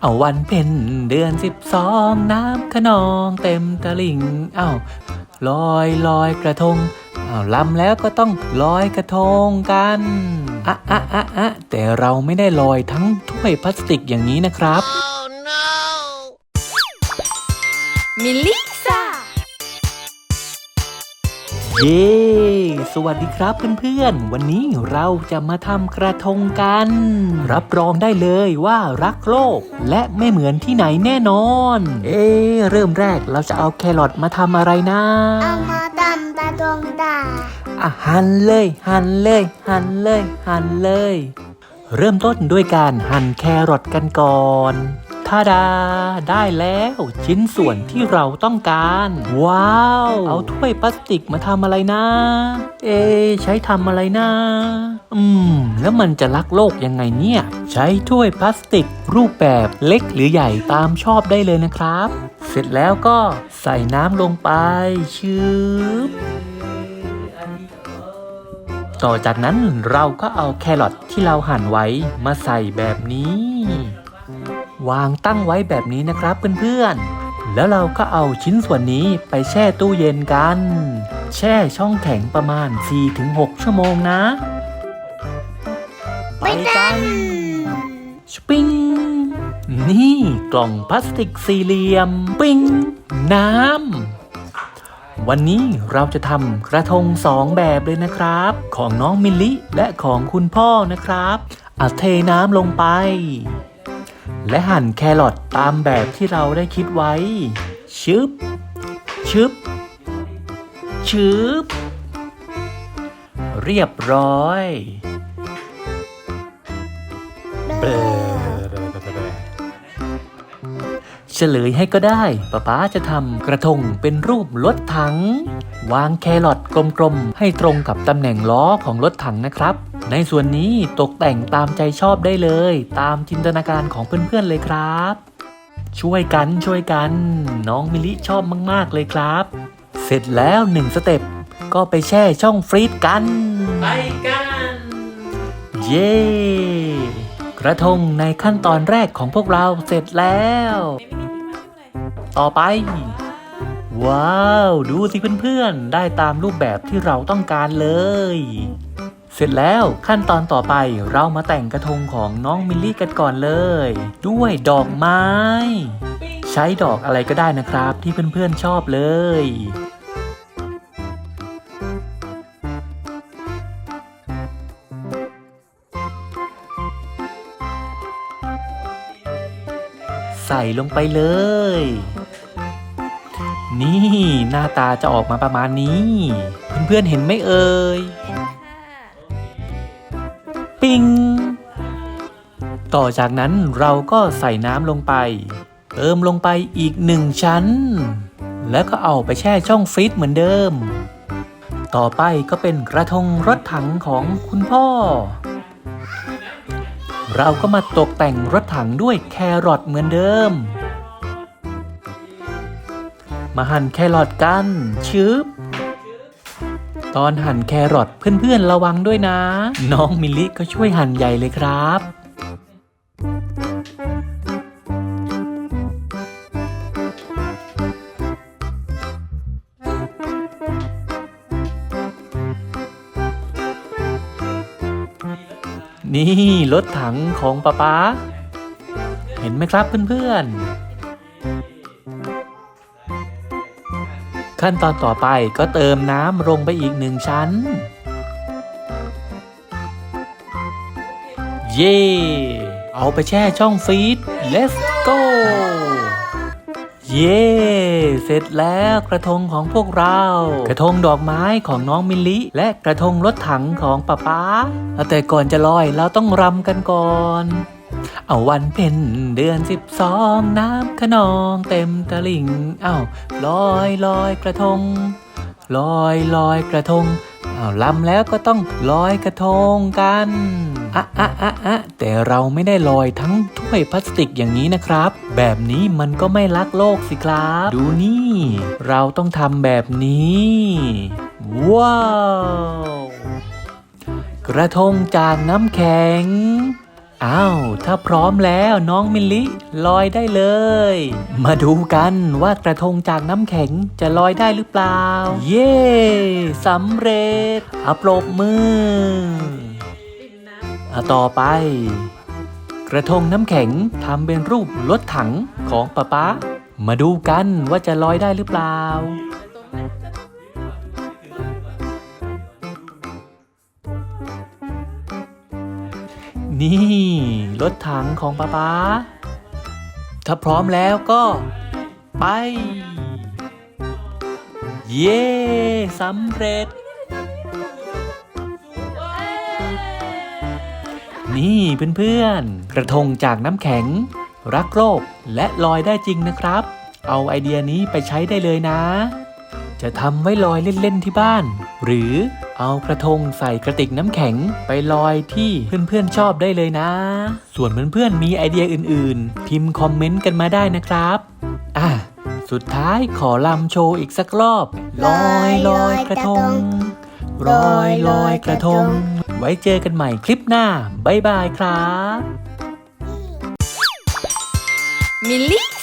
เอาวันเพ็ญเดือนสิบสองน้ำขนองเต็มตลิ่งเอ้าลอยลอยกระทงเอาลำแล้วก็ต้องลอยกระทงกันอะอะอะอะแต่เราไม่ได้ลอยทั้งถ้วยพลาสติกอย่างนี้นะครับ มิลลิ เย้ สวัสดีครับเพื่อนๆ วันนี้เราจะมาทำกระทงกัน รับรองได้เลยว่ารักโลก และไม่เหมือนที่ไหนแน่นอน เอ๊ะเริ่มแรกเราจะเอาแครอทมาทำอะไรนะเอามาดำตาดวงตาอะหั่นเลย หั่นเลย หั่นเลย หั่นเลย เริ่มต้นด้วยการหั่นแครอทกันก่อน ทาดา ได้แล้วชิ้นส่วนที่เราต้องการ ว้าว เอาถ้วยพลาสติกมาทำอะไรนะ เอะใช้ทำอะไรนะ อืม แล้วมันจะรักโลกยังไงเนี่ย ใช้ถ้วยพลาสติก รูปแบบเล็กหรือใหญ่ตามชอบได้เลยนะครับ เสร็จแล้วก็ใส่น้ำลงไปชืบต่อจากนั้นเราก็เอาแครอทที่เราหั่นไว้มาใส่แบบนี้ วางตั้งไว้แบบนี้นะครับเพื่อนๆ แล้วเราก็เอาชิ้นส่วนนี้ไปแช่ตู้เย็นกัน แช่ช่องแข็งประมาณ 4-6 ชั่วโมงนะ ไปกันสปิ้งนี่กล่องพลาสติกสี่เหลี่ยม ปิ้งน้ำ วันนี้เราจะทำกระทงสองแบบเลยนะครับ ของน้องมิลลิและของคุณพ่อนะครับอาเทน้ำลงไป และหั่นแครอทตามแบบที่เราได้คิดไว้ ชึบ ชึบ ชึบ เรียบร้อยเบลเฉลยให้ก็ได้ป๊าป๊าจะทำกระทงเป็นรูปรถถัง วางแครอทกลมๆ ให้ตรงกับตำแหน่งล้อของรถถังนะครับ ในส่วนนี้ตกแต่งตามใจชอบได้เลย ตามจินตนาการของเพื่อนๆเลยครับ ช่วยกันช่วยกัน น้องมิลิชอบมากๆเลยครับ เสร็จแล้วหนึ่งสเต็ปก็ไปแช่ช่องฟรีซกัน ไปกัน เย้กระทงในขั้นตอนแรกของพวกเราเสร็จแล้ว ต่อไป ว้าว ดูสิเพื่อนๆ ได้ตามรูปแบบที่เราต้องการเลย เสร็จแล้วขั้นตอนต่อไปเรามาแต่งกระทงของน้องมิลลี่กันก่อนเลย ด้วยดอกไม้ ใช้ดอกอะไรก็ได้นะครับที่เพื่อนๆชอบเลยใส่ลงไปเลย นี่หน้าตาจะออกมาประมาณนี้ เพื่อนๆเห็นไหมเอ่ยปิงต่อจากนั้นเราก็ใส่น้ำลงไป เติมลงไปอีกหนึ่งชั้น แล้วก็เอาไปแช่ช่องฟรีซเหมือนเดิม ต่อไปก็เป็นกระทงรถถังของคุณพ่อ เราก็มาตกแต่งรถถังด้วยแครอทเหมือนเดิม มาหั่นแครอทกันชึบตอนหั่นแครอทเพื่อนๆระวังด้วยนะ น้องมิลลิก็ช่วยหั่นใหญ่เลยครับ นี่รถถังของป๊าป๊าเห็นไหมครับเพื่อนๆ ขั้นตอนต่อไปก็เติมน้ำลงไปอีกหนึ่งชั้น เย่เอาไปแช่ช่องฟรีด let's go เย่เสร็จแล้วกระทงของพวกเรา กระทงดอกไม้ของน้องมิลลิและกระทงรถถังของป๊าป๊าแต่ก่อนจะลอยเราต้องรำกันก่อน เอาวันเพ็ญเดือนสิบสองน้ำขนองเต็มตลิ่งเอ้าลอยลอยกระทง ลอยลอยกระทงอ้าวลำแล้วก็ต้องลอยกระทงกันอะอะอะอะแต่เราไม่ได้ลอยทั้งถ้วยพลาสติกอย่างนี้นะครับ แบบนี้มันก็ไม่รักโลกสิครับ ดูนี่ เราต้องทำแบบนี้ ว้าว กระทงจากน้ำแข็ง อ้าว ถ้าพร้อมแล้วน้องมิลลิลอยได้เลย มาดูกันว่ากระทงจากน้ำแข็งจะลอยได้หรือเปล่า เย้สำเร็จอาปรบมืออาต่อไป กระทงน้ำแข็งทำเป็นรูปรถถังของป๊าป๊ามาดูกันว่าจะลอยได้หรือเปล่า นี่รถถังของป๊าป๊าถ้าพร้อมแล้วก็ ไป เย้สำเร็จ นี่เพื่อนๆ กระทงจากน้ำแข็ง รักโลกและลอยได้จริงนะครับ เอาไอเดียนี้ไปใช้ได้เลยนะ จะทำไว้ลอยเล่น ๆ ที่บ้าน หรือเอากระทงใส่กระติกน้ำแข็งไปลอยที่เพื่อน ๆ ชอบได้เลยนะ ส่วนเพื่อนๆมีไอเดียอื่น ๆ พิมพ์คอมเมนต์กันมาได้นะครับ อะ สุดท้ายขอลำโชว์อีกสักรอบลอยลอยกระทงลอยลอยกระทง ไว้เจอกันใหม่คลิปหน้า บ๊ายบายครับ มิลลี่